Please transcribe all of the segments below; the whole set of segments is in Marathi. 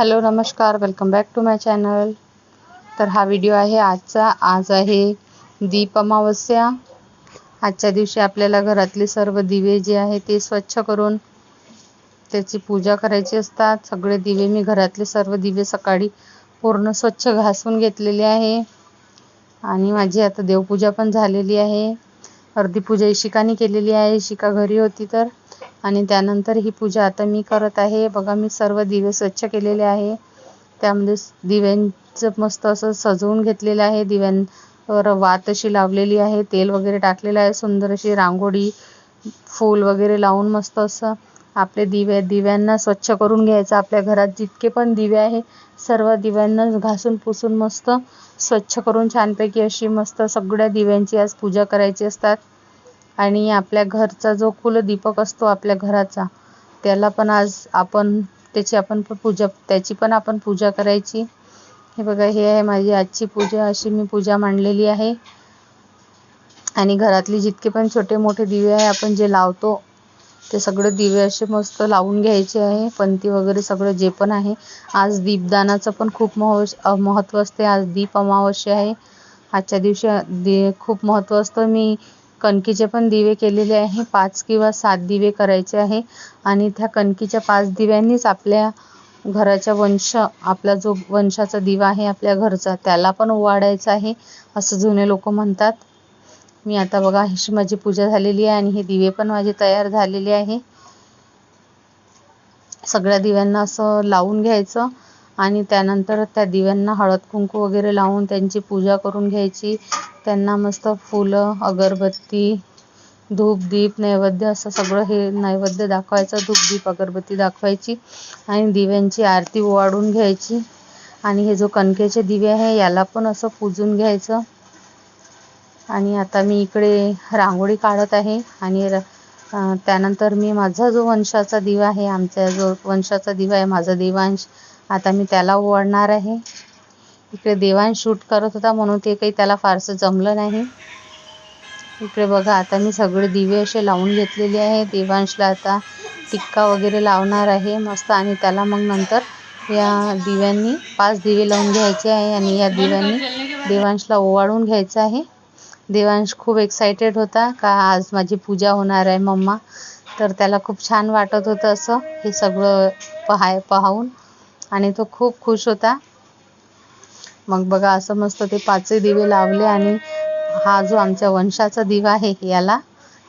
हॅलो नमस्कार. Welcome back to my channel तर हा व्हिडिओ आहे आजचा. आज आहे दीप अमावस्या. आजच्या दिवशी आपल्याला घरातले सर्व दिवे जे आहे ते स्वच्छ करून त्याची पूजा करायची असतात. सगळे दिवे मी घरातले सर्व दिवे सकाळी पूर्ण स्वच्छ घासून घेतलेले आहे. आणि माझी आता देवपूजा पण झालेली आहे. अर्धी पूजा इशिकाने केलेली आहे. इशिका घरी होती तर. आणि त्यानंतर ही पूजा आता मी करत आहे. बघा मी सर्व दिवे स्वच्छ केलेले आहे. त्यामध्ये दिव्यांचं मस्त असं सजवून घेतलेलं आहे. दिव्यांवर वात अशी लावलेली आहे. तेल वगैरे टाकलेलं आहे. सुंदर अशी रांगोळी फूल वगैरे लावून मस्त असं आपले दिवे दिव्यांना स्वच्छ करून घ्यायचं. आपल्या घरात जितके पण दिवे आहे सर्व दिव्यांना घासून पुसून मस्त स्वच्छ करून छानपैकी अशी मस्त सगळ्या दिव्यांची आज पूजा करायची असतात. आणि आपल्या घरचा जो कुलदीपक असतो आपल्या घराचा त्याला पण आज आपण त्याची आपण पूजा त्याची पण आपण पूजा करायची. हे बघा हे आहे माझी आजची पूजा अशी मी पूजा मांडलेली आहे. आणि घरातली जितके पण छोटे मोठे दिवे आहे आपण जे लावतो ते सगळे दिवे असे मस्त लावून घ्यायचे आहे. पंती वगैरे सगळं जे पण आहे. आज दीपदानाचं पण खूप मह महत्त्व असते. आज दीप अमावस्या आहे. आजच्या दिवशी दे खूप महत्त्व असतं. मी कणकीचे पण दिवे केलेले आहे. पाच किंवा सात दिवे करायचे आहे. आणि त्या कणकीच्या पाच दिव्यांनीच आपल्या घराच्या वंश आपला जो वंशाचा दिवा आहे आपल्या घरचा त्याला पण ओवाळायचा आहे असं जुने लोक म्हणतात. मी आता बघा अशी माझी पूजा झालेली आहे आणि हे दिवे पण माझे तयार झालेले आहे. सगळ्या दिव्यांना असं लावून घ्यायचं. आणि त्यानंतर त्या दिव्यांना हळद कुंकू वगैरे लावून त्यांची पूजा करून घ्यायची. त्यांना मस्त फुलं अगरबत्ती धूप दीप नैवेद्य असं सगळं हे नैवेद्य दाखवायचं. धूप दीप अगरबत्ती दाखवायची आणि दिव्यांची आरती ओवाळून घ्यायची. आणि हे जो कणकेचे दिवे आहे याला पण असं पूजून घ्यायचं. आणि आता मी इकडे रांगोळी काढत आहे आणि त्यानंतर मी माझा जो वंशाचा दिवा आहे आमचा जो वंशाचा दिवा आहे माझा देवांश आता मी त्याला ओवाळणार आहे. इकडे देवांश शूट करत होता म्हणून ते काही त्याला फारसं जमलं नाही. इकडे बघा आता मी सगळे दिवे असे लावून घेतलेले आहे. देवांशला आता टिक्का वगैरे लावणार आहे मस्त. आणि त्याला मग नंतर या दिव्यांनी पाच दिवे लावून घ्यायचे आहे आणि या दिव्यांनी देवांशला ओवाळून घ्यायचं आहे. देवांश खूप एक्सायटेड होता का आज माझी पूजा होणार आहे मम्मा. तर त्याला खूप छान वाटत होतं असं हे सगळं पहाय पाहून. आणि तो खूप खुश होता. मग बघा असं मस्त ते पाचही दिवे लावले आणि हा जो आमच्या वंशाचा दिवा आहे याला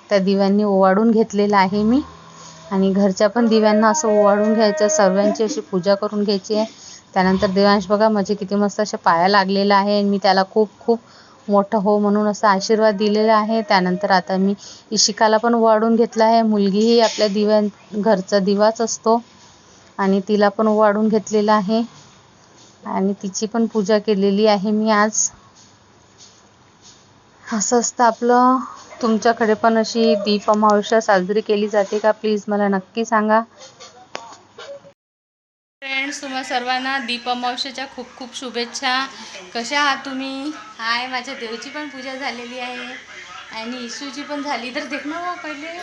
त्या दिव्यांनी ओवाळून घेतलेला आहे मी. आणि घरच्या पण दिव्यांना असं ओवाळून घ्यायचं सर्वांची अशी पूजा करून घ्यायची आहे. त्यानंतर देवांश बघा माझे किती मस्त असे पाया लागलेला आहे. आणि मी त्याला खूप खूप मोठं हो म्हणून असा आशीर्वाद दिलेला आहे. त्यानंतर आता मी इशिकाला पण ओवाळून घेतला आहे. मुलगीही आपल्या दिव्यां घरचा दिवाच असतो. आणि तिला पण वाढून घेतलेलं आहे. आणि तिची पण पूजा केलेली आहे मी आज. असं असतं आपलं. तुमच्याकडे पण अशी दीप अमावस्या साजरी केली जाते का? प्लीज मला नक्की सांगा. फ्रेंड्स तुम्हा सर्वांना दीप अमावस्याच्या खूप खूप शुभेच्छा. कशा आहात तुम्ही? हाय माझ्या देवची पण पूजा झालेली आहे. आणि इशूची पण झाली. तर देख ना हो, पहिले.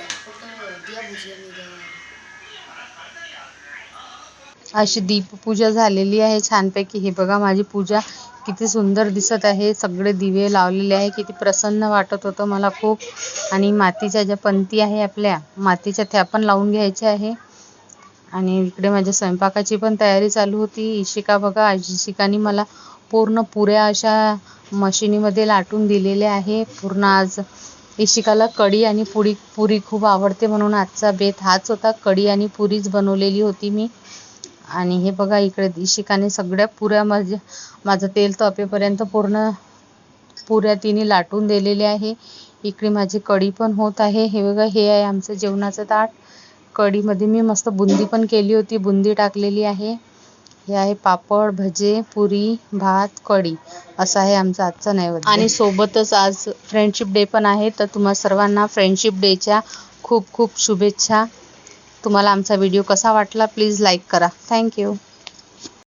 अशी दीपपूजा झालेली आहे. छानपैकी हे बघा माझी पूजा किती सुंदर दिसत आहे. सगळे दिवे लावलेले आहे. किती प्रसन्न वाटत होतं मला खूप. आणि मातीच्या ज्या पंती आहे आपल्या मातीच्या त्या पण लावून घ्यायच्या आहे. आणि इकडे माझ्या स्वयंपाकाची पण तयारी चालू होती. इशिका बघा इशिकाने मला पूर्ण पुऱ्या अशा मशिनीमध्ये लाटून दिलेल्या आहे. पूर्ण आज इशिकाला कढी आणि पुरी पुरी खूप आवडते म्हणून आजचा बेत हाच होता. कढी आणि पुरीच बनवलेली होती मी. आणि हे बघा इकडे इशिकाने सगळ्या पुऱ्या माझ्या माझं तेल तापेपर्यंत पूर्ण पुऱ्या तिने लाटून दिलेले आहे. इकडे माझी कढी पण होत आहे. हे बघा हे आहे आमचं जेवणाचं ताट. कढीमध्ये मी मस्त बुंदी पण केली होती. बुंदी टाकलेली आहे. हे आहे पापड भजे पुरी भात कढी. असं आहे आमचा आजचा नैवेद्य. आणि सोबतच आज फ्रेंडशिप डे पण आहे. तर तुम्हा सर्वांना फ्रेंडशिप डेच्या खूप खूप शुभेच्छा. तुम्हाला आमचा व्हिडिओ कसा वाटला प्लीज लाईक करा. थँक्यू